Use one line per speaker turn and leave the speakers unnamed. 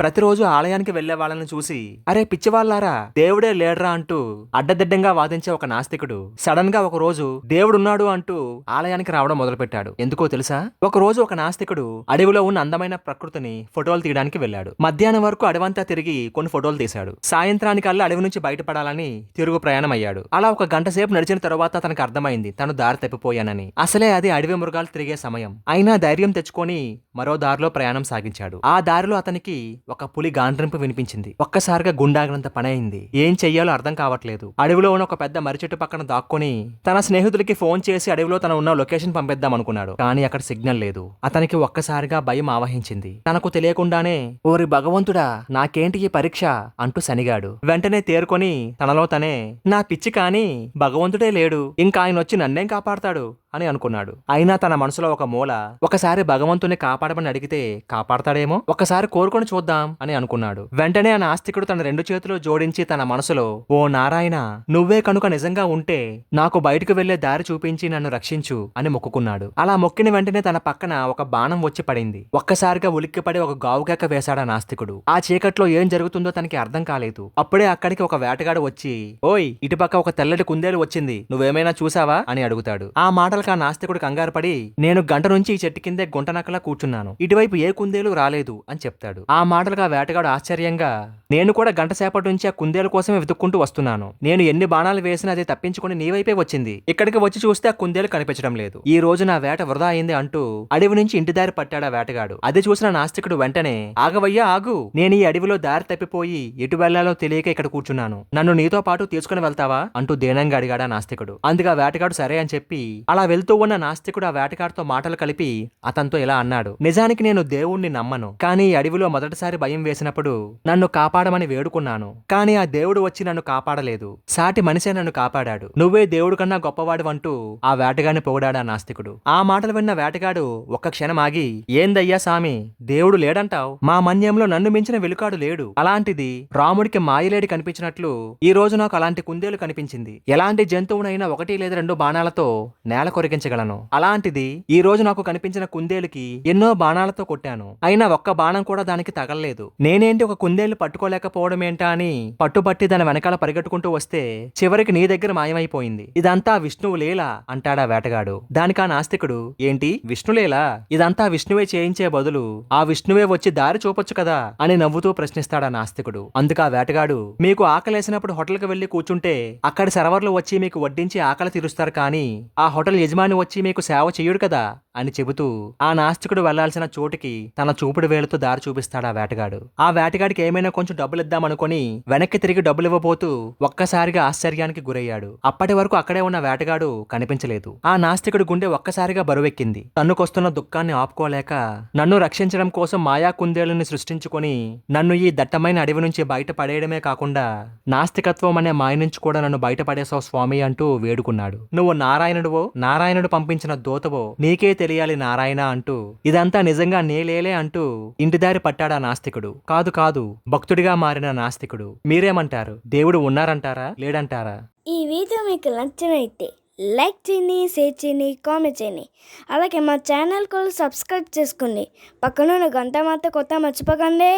ప్రతిరోజు ఆలయానికి వెళ్ళే వాళ్ళని చూసి అరే పిచ్చివాళ్ళారా దేవుడే లేడరా అంటూ అడ్డదిడ్డంగా వాదించే ఒక నాస్తికుడు సడన్గా ఒక రోజు దేవుడున్నాడు అంటూ ఆలయానికి రావడం మొదలుపెట్టాడు. ఎందుకో తెలుసా? ఒక రోజు ఒక నాస్తికుడు అడవిలో ఉన్న అందమైన ప్రకృతిని ఫోటోలు తీయడానికి వెళ్ళాడు. మధ్యాహ్నం వరకు అడవంతా తిరిగి కొన్ని ఫోటోలు తీశాడు. సాయంత్రానికల్లా అడవి నుంచి బయటపడాలని తిరుగు ప్రయాణం అయ్యాడు అలా ఒక గంట సేపు నడిచిన తరువాత తనకు అర్థమైంది తను దారి తప్పిపోయానని. అసలే అది అడవి మృగాలు తిరిగే సమయం. అయినా ధైర్యం తెచ్చుకొని మరో దారిలో ప్రయాణం సాగించాడు. ఆ దారిలో అతనికి ఒక పులి గాండ్రింపు వినిపించింది. ఒక్కసారిగా గుండాగినంత పని అయింది ఏం చెయ్యాలో అర్థం కావట్లేదు. అడవిలో ఉన్న ఒక పెద్ద మర్రి చెట్టు పక్కన దాక్కుని తన స్నేహితుడికి ఫోన్ చేసి అడవిలో తన ఉన్న లొకేషన్ పంపిద్దాం అనుకున్నాడు. కానీ అక్కడ సిగ్నల్ లేదు. అతనికి ఒక్కసారిగా భయం ఆవహించింది. తనకు తెలియకుండానే ఓరి భగవంతుడా నాకేంటి ఈ పరీక్ష? అంటూ సనిగాడు వెంటనే తేరుకొని తనలో తనే నా పిచ్చి కాని భగవంతుడే లేడు. ఇంకా ఆయన వచ్చి నన్నేం కాపాడతాడు? అని అనుకున్నాడు. అయినా తన మనసులో ఒక మూల ఒకసారి భగవంతుని కాపాడమని అడిగితే కాపాడతాడేమో? ఒకసారి కోరుకొని చూద్దాం అని అనుకున్నాడు. వెంటనే ఆ నాస్తికుడు తన రెండు చేతులు జోడించి తన మనసులో ఓ నారాయణ నువ్వే కనుక నిజంగా ఉంటే నాకు బయటకు వెళ్ళే దారి చూపించి నన్ను రక్షించు అని మొక్కుకున్నాడు. అలా మొక్కిన వెంటనే తన పక్కన ఒక బాణం వచ్చి పడింది. ఒక్కసారిగా ఉలిక్కిపడి ఒక గావుకేక ఆ నాస్తికుడు. ఆ చీకట్లో ఏం జరుగుతుందో తనకి అర్థం కాలేదు. అప్పుడే అక్కడికి ఒక వేటగాడు వచ్చి ఓయ్ ఇటుపక్క ఒక తెల్లటి కుందేలు వచ్చింది. నువ్వేమైనా చూసావా? అని అడుగుతాడు. ఆ మాట మాటలకు ఆ నాస్తికుడు కంగారు పడి నేను గంట నుంచి ఈ చెట్టు కిందే గుంటనక్కలా కూర్చున్నాను. ఇటువైపు ఏ కుందేలు రాలేదు అని చెప్తాడు. ఆ మాటలకు ఆ వేటగాడు ఆశ్చర్యంగా నేను కూడా గంట సేపటి నుంచి ఆ కుందేలు కోసమే వెతుక్కుంటూ వస్తున్నాను. నేను ఎన్ని బాణాలు వేసినా అది తప్పించుకుని నీ వైపే వచ్చింది. ఇక్కడికి వచ్చి చూస్తే ఆ కుందేలు కనిపించడం లేదు. ఈ రోజు నా వేట వృధా అయింది అంటూ అడవి నుంచి ఇంటి దారి పట్టాడు ఆ వేటగాడు. అది చూసిన నాస్తికుడు వెంటనే ఆగవయ్యా ఆగు. నేను ఈ అడవిలో దారి తప్పిపోయి ఎటు వెళ్ళాలో తెలియక ఇక్కడ కూర్చున్నాను. నన్ను నీతో పాటు తీసుకుని వెళ్తావా? అంటూ దీనంగా అడిగాడు ఆ నాస్తికుడు. అందుకే ఆ వేటగాడు సరే అని చెప్పి అలా వెళ్తూ ఉన్న నాస్తికుడు ఆ వేటగాడితో మాటలు కలిపి అతనితో ఇలా అన్నాడు నిజానికి నేను దేవుణ్ణి నమ్మను కానీ అడవిలో మొదటిసారి భయం వేసినప్పుడు నన్ను కాపాడమని వేడుకున్నాను కానీ ఆ దేవుడు వచ్చి నన్ను కాపాడలేదు సాటి మనిషే నన్ను కాపాడాడు. నువ్వే దేవుడు కన్నా గొప్పవాడు అంటూ ఆ వేటగాడిని పొగిడాడు ఆ నాస్తికుడు. ఆ మాటలు విన్న వేటగాడు ఒక్క క్షణం ఆగి ఏందయ్యా సామి దేవుడు లేడంటావు? మా మన్యంలో నన్ను మించిన వెలుకాడు లేడు. అలాంటిది రాముడికి మాయలేడి కనిపించినట్లు ఈ రోజు నాకు అలాంటి కుందేలు కనిపించింది. ఎలాంటి జంతువునైనా ఒకటి లేదా రెండు బాణాలతో నేలకు కొరిగించగలను అలాంటిది ఈ రోజు నాకు కనిపించిన కుందేలుకి ఎన్నో బాణాలతో కొట్టాను. అయినా ఒక్క బాణం కూడా దానికి తగలలేదు. నేనేంటి ఒక కుందేలు పట్టుకోలేకపోవడం ఏంటా అని పట్టుబట్టి దాని వెనకాల పరిగెట్టుకుంటూ వస్తే చివరికి నీ దగ్గర మాయమైపోయింది. ఇదంతా విష్ణువు లీలా అంటాడా వేటగాడు. దానికా నాస్తికుడు ఏంటి? విష్ణులేలా ఇదంతా విష్ణువే చేయించే బదులు ఆ విష్ణువే వచ్చి దారి చూపొచ్చు కదా అని నవ్వుతూ ప్రశ్నిస్తాడా నాస్తికుడు. అందుకా వేటగాడు మీకు ఆకలేసినప్పుడు హోటల్కి వెళ్ళి కూర్చుంటే అక్కడ సర్వర్లు వచ్చి మీకు వడ్డించి ఆకలి తీరుస్తారు కానీ ఆ హోటల్ యజమాని వచ్చి మీకు సేవ చెయ్యడు కదా అని చెబుతూ ఆ నాస్తికుడు వెళ్ళాల్సిన చోటికి తన చూపుడు వేలుతో దారి చూపిస్తాడు ఆ వేటగాడు. ఆ వేటగాడికి ఏమైనా కొంచెం డబ్బులు ఇద్దామనుకుని వెనక్కి తిరిగి డబ్బులు ఇవ్వబోతూ ఒక్కసారిగా ఆశ్చర్యానికి గురయ్యాడు. అప్పటి వరకు అక్కడే ఉన్న వేటగాడు కనిపించలేదు. ఆ నాస్తికుడి గుండె ఒక్కసారిగా బరువెక్కింది. తన్నుకొస్తున్న దుఃఖాన్ని ఆపుకోలేక నన్ను రక్షించడం కోసం మాయా కుందేళ్ళని సృష్టించుకొని నన్ను ఈ దట్టమైన అడవి నుంచి బయట పడేయడమే కాకుండా నాస్తికత్వం అనే మాయ నుంచి కూడా నన్ను బయటపడేసావు స్వామి అంటూ వేడుకున్నాడు. నువ్వు నారాయణుడువో నారాయణుడు పంపించిన దూతవో నీకే తెలియాలి నారాయణ అంటూ ఇదంతా నిజంగా నేలేలే అంటూ ఇంటిదారి పట్టాడా నాస్తికుడు? కాదు కాదు భక్తుడిగా మారిన నాస్తికుడు. మీరేమంటారు? దేవుడు ఉన్నారంటారా? లేడంటారా?
ఈ వీడియో మీకు నచ్చినైతే లైక్ చేయండి షేర్ చేయండి కామెంట్ చేయండి. అలాగే మా ఛానల్ కూడా సబ్స్క్రైబ్ చేసుకోండి. పక్కన ఉన్న గంట మాత్రం కొత్త మర్చిపోకండి.